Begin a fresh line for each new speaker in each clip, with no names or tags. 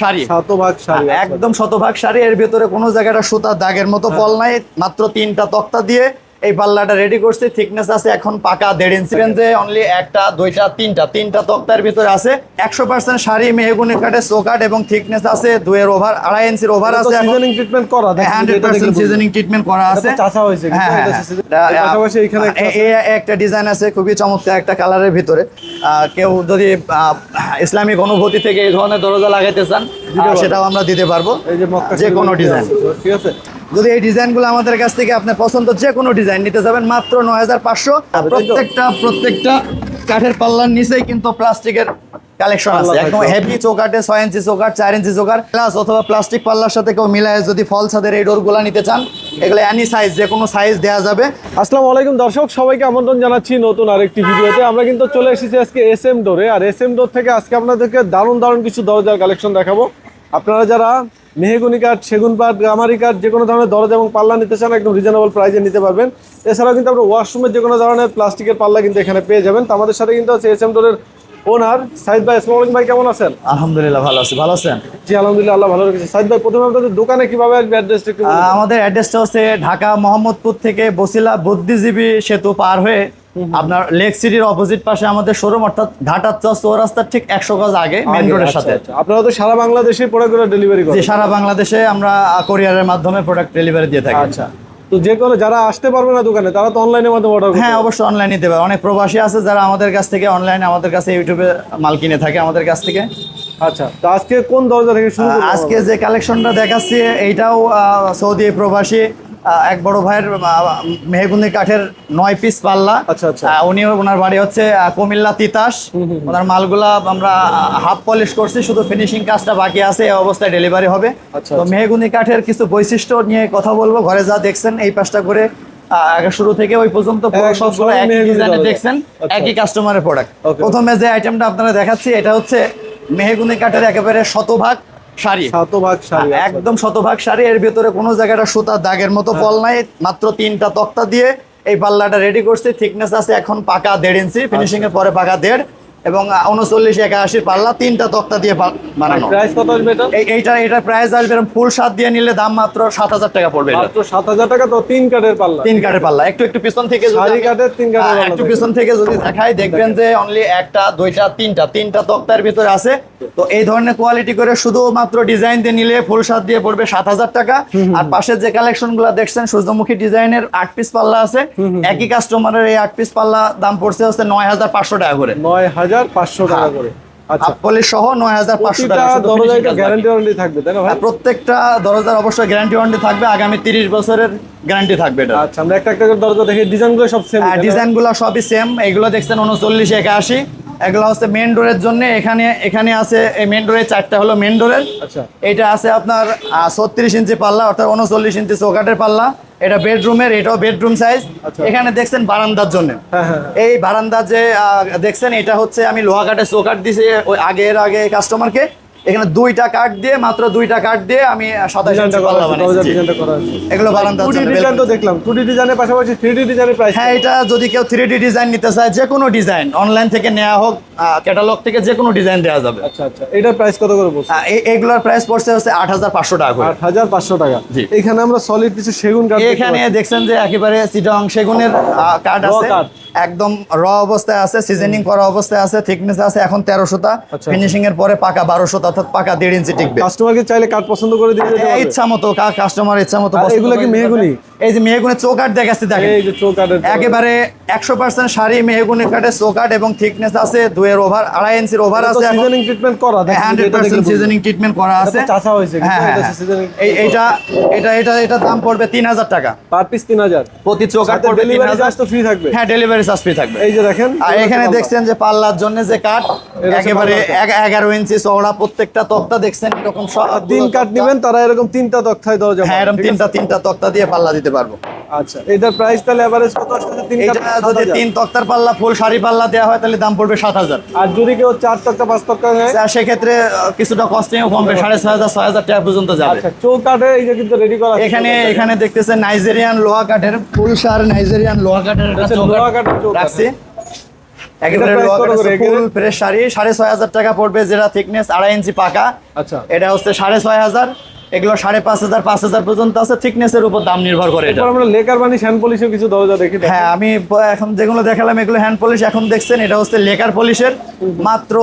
শাড়ি।
শতভাগ শাড়ি
হ্যাঁ, একদম। শতভাগ শাড়ি। এর ভেতরে কোনো জায়গাটা সুতা দাগের মতো ফল নাই। মাত্র তিনটা তক্তা দিয়ে এই পাল্লাটা রেডি করছি থিকনেস আছে এখন পাকা দেড় ইঞ্চি রেঞ্জে অনলি একটা দুইটা তিনটা তিনটা তক্তার ভিতরে আছে। একশো পার্সেন্ট শাড়ি মেহগুনি কাঠে চোকাট এবং থিকনেস আছে দুয়ের ওভার আড়াই ইঞ্চির ওভার আছে
সিজনিং ট্রিটমেন্ট করা
হান্ড্রেড পার্সেন্ট সিজনিং ট্রিটমেন্ট করা আছে।
চাচা হয়েছে
হ্যাঁ, হ্যাঁ, হ্যাঁ।
পাশাপাশি এখানে একটা
ডিজাইন আছে খুবই চমৎকার একটা কালারের ভিতরে। কেউ যদি ইসলামিক অনুভূতি থেকে এই ধরনের দরজা লাগাইতে চান। সেটাও আমরা দিতে পারব।
যে
কোনো ডিজাইন
ঠিক আছে?
যদি এই ডিজাইনগুলো আমাদের কাছ থেকে আপনার পছন্দ যে কোনো ডিজাইন নিতে যাবেন মাত্র নয় হাজার পাঁচশো। প্রত্যেকটা প্রত্যেকটা কাঠের পাল্লার নিচেই কিন্তু প্লাস্টিকের কালেকশন আছে। একদম হেভি চৌকাটে ছয় ইঞ্চি চৌকাট চার ইঞ্চি চৌকাট প্লাস অথবা প্লাস্টিক পাল্লার সাথে কেউ মিলায় যদি ফল ছাদের এই ডোরগুলো নিতে চান এগুলো অ্যানি সাইজ যে কোনো সাইজ দেওয়া যাবে।
আসসালামু আলাইকুম দর্শক সবাইকে আমন্ত্রণ জানাচ্ছি নতুন আরেকটি ভিডিওতে। আমরা কিন্তু চলে এসেছি আজকে এস এম ডোরে আর এস এম ডোর থেকে আজকে আপনাদেরকে দারুণ দারুণ কিছু দরজার কালেকশন দেখাবো। আপনারা যারা মেহগুনি কাঠ সেগুন কাঠ গামারি কাঠ যে কোনো ধরনের দরজা এবং পাল্লা নিতে চান একদম রিজনেবল প্রাইসে নিতে পারবেন। এছাড়াও কিন্তু আপনার ওয়াশরুমের যে কোনো ধরনের প্লাস্টিকের পাল্লা কিন্তু এখানে পেয়ে যাবেন। তো আমাদের সাথে কিন্তু আছে এস এম ডোরের ওনার সাইদ ভাই। আসসালামু ভাই কেমন আছেন?
আলহামদুলিল্লাহ ভালো আছি। ভালো আছেন?
জি আলহামদুলিল্লাহ আল্লাহ ভালো রেখেছে। সাইদ ভাই প্রথমে আপনাদের দোকানে কীভাবে আসবে অ্যাড্রেসটা একটু
আমাদের অ্যাড্রেসটা হচ্ছে ঢাকা মোহাম্মদপুর থেকে বসিলা বুদ্ধিজীবী সেতু পার হয়ে আপনার লেক সিটির অপোজিট পাশে আমাদের শোরুম অর্থাৎ ঘাটার চৌরাস্তার চৌরাস্তার ঠিক একশো গজ আগে মেন রোডের
আচ্ছা,
সাথে।
আচ্ছা। আপনারা তো সারা বাংলাদেশে প্রোডাক্টগুলো ডেলিভারি করেন।
সারা বাংলাদেশে আমরা কোরিয়ারের মাধ্যমে প্রোডাক্ট ডেলিভারি দিয়ে থাকি।
আচ্ছা। তো যে কোনো যারা আসতে পারবে না দোকানে তারা তো অনলাইনের মাধ্যমে অর্ডার
হ্যাঁ অবশ্যই অনলাইন নিতে পারে অনেক প্রবাসী আছে যারা আমাদের কাছ থেকে অনলাইনে আমাদের কাছে ইউটিউবে মাল কিনে থাকে আমাদের কাছ থেকে।
আচ্ছা তো আজকে কোন দরজা থেকে শুরু
আজকে যে কালেকশনটা দেখাচ্ছি এইটাও সৌদি প্রবাসী এক বড় ভাইয়ের মেহগুনি কাঠের নয় পিস পাল্লা
আচ্ছা, আচ্ছা।
উনি ওনার বাড়ি হচ্ছে কুমিল্লা তিতাস ওনার মালগুলা আমরা হাফ পলিশ করছি শুধু ফিনিশিং কাজটা বাকি আছে এই অবস্থায় ডেলিভারি হবে
আচ্ছা,
তো
আচ্ছা।
মেহগুনি কাঠের কিছু বৈশিষ্ট্য নিয়ে কথা বলব ঘরে যা দেখছেন এই পাশটা করে শুরু থেকে ওই পর্যন্ত সবগুলো একই ডিজাইনে দেখছেন। একই কাস্টমারের প্রোডাক্ট. প্রথমে যে আইটেমটা আপনারা দেখাচ্ছি এটা হচ্ছে মেহগুনি কাঠের একেবারে শতভাগ শাড়ি
শতভাগ শাড়ি।
একদম শতভাগ শাড়ি এর ভিতরে কোনো জায়গাটা সুতা দাগের মতো
হ্যাঁ।
ফল নাই মাত্র তিনটা তক্তা দিয়ে এই পাল্লাটা রেডি করছি থিকনেস আছে এখন পাকা দেড় ইঞ্চি ফিনিশিং। এর পরে পাকা দেড় এবং উনচল্লিশ একাশির পাল্লা তিনটা তক্তা দিয়ে বানানো।
প্রাইস কত আসবে এটা?
এইটা এটার প্রাইস আসবে ফুল সাত দিয়ে নিলে দাম মাত্র সাত হাজার টাকা পড়বে
মাত্র সাত হাজার টাকা তো তিন কাঠের পাল্লা।
তিন কাঠের পাল্লা। একটু একটু পিছন থেকে যদি
কাঠের তিন কাঠের
একটু পিছন থেকে যদি দেখাই দেখবেন যে অনলি একটা দুইটা তিনটা। তিনটা তক্তার ভিতরে আছে। তো এই ধরনের কোয়ালিটি করে শুধুমাত্র ডিজাইন দিয়ে নিলে ফুল সাত দিয়ে পড়বে সাত হাজার টাকা। আর পাশের যে কালেকশনগুলো দেখছেন সূর্যমুখী ডিজাইনের আট পিস পাল্লা আছে। একই কাস্টমারের এই আট পিস পাল্লা দাম পড়ছে হচ্ছে নয় হাজার পাঁচশো টাকা করে।
নয় হাজার পাঁচশো টাকা করে। আচ্ছা।
পলিশ সহ নয় হাজার পাঁচশো টাকা
দরজায়
finishing কাজ বাকি।
গ্যারান্টি ওয়ারেন্টি থাকবে তাই না ভাই?
প্রত্যেকটা দরজার অবশ্যই গ্যারান্টি ওয়ারেন্টি থাকবে। আগামী তিরিশ বছরের গ্যারান্টি থাকবে এটা।
আচ্ছা আমরা একটা একটা করে দরজা দেখি। ডিজাইনগুলো সব
সেমগুলো সবই সেম এগুলো দেখছেন উনচল্লিশ একাশি। এগুলো হচ্ছে মেন ডোরের জন্য। এখানে এখানে আছে এই মেন ডোরের চারটা হলো মেন ডোরের
আচ্ছা।
এটা আছে আপনার ছত্রিশ ইঞ্চি পাল্লা অর্থাৎ উনচল্লিশ ইঞ্চি চৌকাটের পাল্লা। এটা বেডরুমের এটাও বেডরুম সাইজ
আচ্ছা।
এখানে দেখছেন বারান্দার জন্য।
হ্যাঁ হ্যাঁ
এই বারান্দা যে দেখছেন এটা হচ্ছে আমি লোহা কাঠের চৌকাট দিছি ওই আগের আগে কাস্টমারকে এখানে দুইটা কাঠ দিয়ে মাত্র দুইটা কাঠ দিয়ে আমি সাতাশ ইঞ্চি পাল্লা বানিয়েছি। এগুলো
ডিজাইন তো দেখলাম। টু ডি ডিজাইনের পাশাপাশি থ্রি ডি ডিজাইনের প্রাইস
হ্যাঁ এটা যদি কেউ থ্রি ডি ডিজাইন নিতে চায় যে কোনো ডিজাইন অনলাইন থেকে নেওয়া হোক ক্যাটালগ থেকে যে কোনো ডিজাইন দেওয়া যাবে।
আচ্ছা আচ্ছা এটার প্রাইস কত করে বলছো
এই- এগুলোর প্রাইস পড়ছে হচ্ছে আট হাজার পাঁচশো টাকা
আট হাজার পাঁচশো টাকা। এখানে আমরা সলিড কিছু সেগুন কাঠ
এখানে দেখছেন যে একেবারে চিটং সেগুনের কাঠ আছে। একদম র অবস্থায় আছে সিজনিং করা অবস্থায় আছে থিকনেস আছে এখন তেরোশোটা
আচ্ছা।
ফিনিশিং এর পরে পাকা বারোশো অর্থাৎ পাকা দেড় ইঞ্চি টিকবে।
কাস্টমারকে চাইলে কাঠ পছন্দ করে দিয়ে
এই ইচ্ছা মতো কাস্টমার ইচ্ছা মতো
এগুলো কি মেহগনি?
এই যে মেহগুনি চৌকাট দেখাচ্ছি দেখেন।
এই যে চোখ
একেবারে একশো পার্সেন্ট শাড়ি মেহগুনি কাঠের চৌকাট এবং থিকনেস আছে দুয়ের ওভার আড়াই ইঞ্চির ওভার আছে।
সিজনিং ট্রিটমেন্ট করা
হান্ড্রেড পার্সেন্ট সিজনিং ট্রিটমেন্ট করা আছে।
চাচা হয়েছে,
হ্যাঁ হ্যাঁ হ্যাঁ। এই এইটা এটা এটা এটা দাম পড়বে তিন হাজার টাকা।
পার পিস তিন হাজার।
প্রতি চৌকাট পড়বে
ডেলিভারি চার্জ তো ফ্রি থাকবে।
হ্যাঁ ডেলিভারি চার্জ ফ্রি থাকবে।
এই যে দেখেন
আর এখানে দেখছেন যে পাল্লার জন্য যে কাঠ একেবারে এগারো ইঞ্চি চওড়া প্রত্যেকটা তক্তা দেখছেন এরকম সব
তিন কাঠ নেবেন তারা এরকম তিনটা তক্তায় দরজা
হ্যাঁ এরকম তিনটা তিনটা তক্তা দিয়ে পাল্লা দিতে পারব।
আচ্ছা এটার প্রাইস তাহলে এভারেজ কত আসছে তিন
যদি তিন তক্তার পাল্লা ফুল শাড়ি পাল্লা দেওয়া হয় তাহলে দাম পড়বে সাত হাজার।
আর যদি কেউ চার তক্তা পাঁচ তক্তা নেয়?
আর সেক্ষেত্রে কিছুটা কস্টিংও কমবে সাড়ে ছয় হাজার ছয় হাজার টাকা পর্যন্ত যাবে।
আচ্ছা চৌক কাঠে এই যে কিন্তু রেডি করা
এখানে এখানে দেখতেছেন নাইজেরিয়ান লোহা কাঠের ফুল সার নাইজেরিয়ান লোহা কাঠের
আচ্ছা, লোহা চৌকাঠ,
রাখছি একেবারে
price কত করে?
ফুল ফ্রেশ শাড়ি সাড়ে ছয় হাজার টাকা পড়বে যেটা থিকনেস আড়াই ইঞ্চি পাকা।
আচ্ছা।
এটা হচ্ছে সাড়ে ছয় হাজার এগুলো সাড়ে পাঁচ হাজার পাঁচ হাজার পর্যন্ত আছে। থিকনেসের উপর দাম নির্ভর করে এটা।
আমরা লেকার পলিশের কিছু দরজা দেখি
হ্যাঁ আমি এখন যেগুলো দেখালাম এগুলো হ্যান্ড পলিশ এখন দেখছেন এটা হচ্ছে লেকার পলিশের মাত্র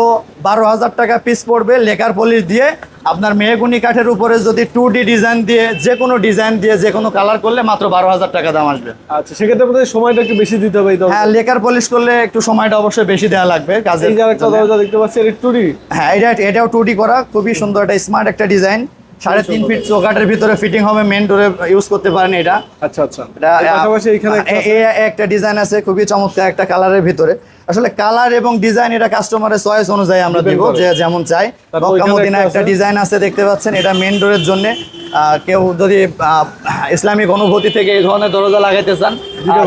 বারো হাজার টাকা পিস পড়বে লেকার পলিশ দিয়ে। আপনার মেহগুনি কাঠের উপরে যদি টু ডি ডিজাইন দিয়ে যে কোনো ডিজাইন দিয়ে যে কোনো কালার করলে মাত্র বারো হাজার টাকা দাম আসবে।
আচ্ছা সেক্ষেত্রে আপনাদের সময়টা একটু বেশি দিতে হবে
হ্যাঁ লেকার পলিশ করলে একটু সময়টা অবশ্যই বেশি দেওয়া লাগবে। কাজে
দরজা দেখতে পাচ্ছি এটা টুরি
হ্যাঁ এটা এটাও টু ডি করা খুবই সুন্দর একটা স্মার্ট একটা ডিজাইন সাড়ে তিন ফিট চৌকাটের ভিতরে ফিটিং হবে মেন ডোরে ইউজ করতে পারেন এটা।
আচ্ছা আচ্ছা। একটা
ডিজাইন আছে খুবই চমৎকার একটা কালারের ভিতরে। আসলে কালার এবং ডিজাইন এটা কাস্টমারের চয়েস অনুযায়ী আমরা দিব। যে যেমন চাই।
তারপর
মক্কা
ওইখানে
মদিনা
একটা
ডিজাইন আছে দেখতে পাচ্ছেন এটা মেন ডোরের জন্য। কেউ যদি ইসলামিক অনুভূতি থেকে এই ধরনের দরজা লাগাইতে চান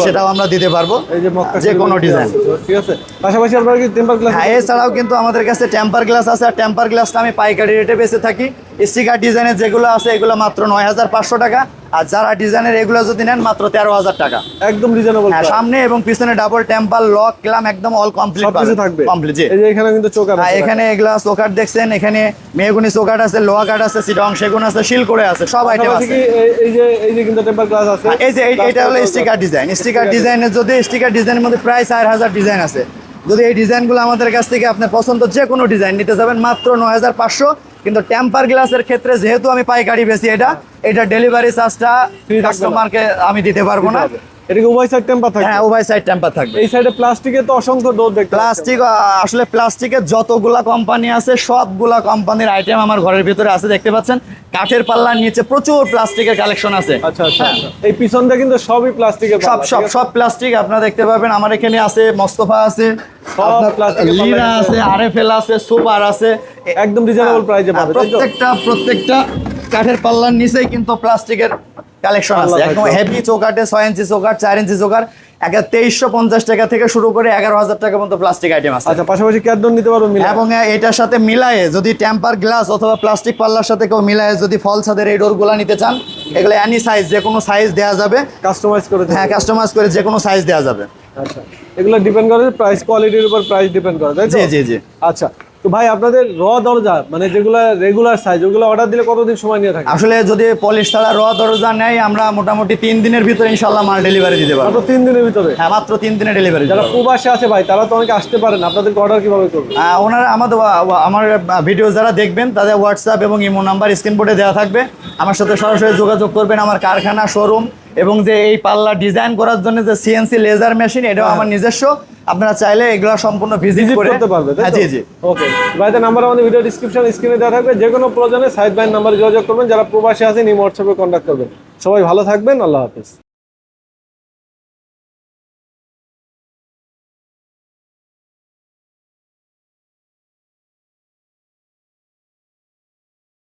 সেটাও আমরা দিতে পারব।
যে
কোনো ডিজাইন
ঠিক আছে। পাশাপাশি আপনারা কি টেম্পার গ্লাস
হ্যাঁ এছাড়াও কিন্তু আমাদের কাছে টেম্পার গ্লাস আছে আর টেম্পার গ্লাসটা আমি পাইকারি রেটে বেঁচে থাকি। স্টিকার ডিজাইনের যেগুলো আছে এগুলো মাত্র নয় হাজার পাঁচশো টাকা। আর যারা ডিজাইনের এগুলো যদি নেন মাত্র তেরো হাজার টাকা।
একদম রিজনেবল
হ্যাঁ সামনে এবং পিছনে ডাবল টেম্পার লক ক্লাম একদম অল কমপ্লিট
থাকবে।
কমপ্লিট জি।
এই যে এখানে কিন্তু চোখ
হ্যাঁ এখানে এগুলা চৌকাট দেখছেন এখানে মেহগুনি চৌকাট আছে লোহা কাঠ আছে সিটং সেগুন আছে শিল করে আছে সব আইটেম আছে।
এই- যে এই যে কিন্তু টেম্পার গ্লাস আছে
এই যে এটা হলো স্টিকার ডিজাইন স্টিকার ডিজাইনের যদি স্টিকার ডিজাইনের মধ্যে প্রায় চার হাজার ডিজাইন আছে। যদি এই ডিজাইনগুলো আমাদের কাছ থেকে আপনার পছন্দ যে কোনো ডিজাইন নিতে যাবেন মাত্র নয় হাজার পাঁচশো। কিন্তু টেম্পার গ্লাসের ক্ষেত্রে যেহেতু আমি পাইকারি বেশি এটা এটা ডেলিভারি চার্জটা। কাস্টমারকে আমি দিতে পারব না
এটা কি উভয় সাইড টেম্পার
হ্যাঁ উভয় সাইড টেম্পার থাকবে।
এই সাইডে তো অসংখ্য দেখতে
প্লাস্টিক আসলে প্লাস্টিকের যতগুলা কোম্পানি আছে সবগুলা কোম্পানির আইটেম আমার ঘরের ভিতরে আছে দেখতে পাচ্ছেন? কাঠের পাল্লার নিচে প্রচুর প্লাস্টিকের কালেকশন আছে।
আচ্ছা আচ্ছা আচ্ছা। এই পিছনটা কিন্তু সবই প্লাস্টিকের
সব সব সব প্লাস্টিক আপনারা দেখতে পাবেন। আমার এখানে আছে মোস্তফা আছে লিরা
আছে।
আরএফএল আছে সুপার আছে।
একদম রিজনেবল প্রাইসে
হ্যাঁ,
পাবে
প্রত্যেকটা প্রত্যেকটা কাঠের পাল্লার নিচেই কিন্তু প্লাস্টিকের কালেকশন আছে। একদম হেভি চোকাটে ছয় ইঞ্চি চৌকাট চার ইঞ্চি চৌকাট একে তেইশশো পঞ্চাশ টাকা থেকে শুরু করে এগারো হাজার টাকা পর্যন্ত প্লাস্টিক আইটেম আছে।
আচ্ছা পাশাপাশি ক্যাডন নিতে পারব মিলে
এবং এটার সাথে মিলায়ে যদি টেম্পার গ্লাস অথবা প্লাস্টিক পাল্লার সাথে কেউ মিলায়ে যদি ফল ছাদের এই ডোরগুলো নিতে চান এগুলো অ্যানি সাইজ যে কোনো সাইজ দেওয়া যাবে।
কাস্টমাইজ করে
হ্যাঁ কাস্টমাইজ করে যে কোনো সাইজ দেওয়া যাবে।
আচ্ছা এগুলো ডিপেন্ড করে প্রাইস কোয়ালিটির উপর প্রাইস ডিপেন্ড করে তাই
জি জি জি।
আচ্ছা তো ভাই আপনাদের র দরজা মানে যেগুলো রেগুলার সাইজ ওগুলো অর্ডার দিলে কতদিন সময় নিয়ে থাকে?
আসলে যদি পলিশ ছাড়া র দরজা নেয় আমরা মোটামুটি তিন দিনের ভিতরে ইনশাল্লাহ মাল ডেলিভারি দিতে পারব।
তিন দিনের ভিতরে?
হ্যাঁ মাত্র তিন দিনে ডেলিভারি
যারা প্রবাসে আছে ভাই তারা তো অনেকে আসতে পারেন আপনাদেরকে অর্ডার কীভাবে করবে?
ওনারা আমাদের আমার ভিডিও যারা দেখবেন তাদের হোয়াটসঅ্যাপ এবং ইমো নাম্বার স্ক্রিন বোর্ডে দেওয়া থাকবে। আমার সাথে সরাসরি যোগাযোগ করবেন আমার কারখানা শোরুম এবং যে এই পাল্লা ডিজাইন করার জন্য যে সিএনসি লেজার মেশিন এটাও আমার নিজস্ব। আপনারা চাইলে এগুলো সম্পূর্ণ ভিজিট
ভিজিট
করে
করতে পারবে
হ্যাঁ জি জি।
ওকে ভাইদের নাম্বার আমাদের ভিডিও ডিসক্রিপশন স্ক্রিনে দেওয়া থাকবে। যে কোনো প্রয়োজনে সাইদ ভাইয়ের নাম্বারে যোগাযোগ করবেন। যারা প্রবাসী আছেন এই হোয়াটসঅ্যাপে কন্ট্যাক্ট করবেন। সবাই ভালো থাকবেন। আল্লাহ হাফেজ।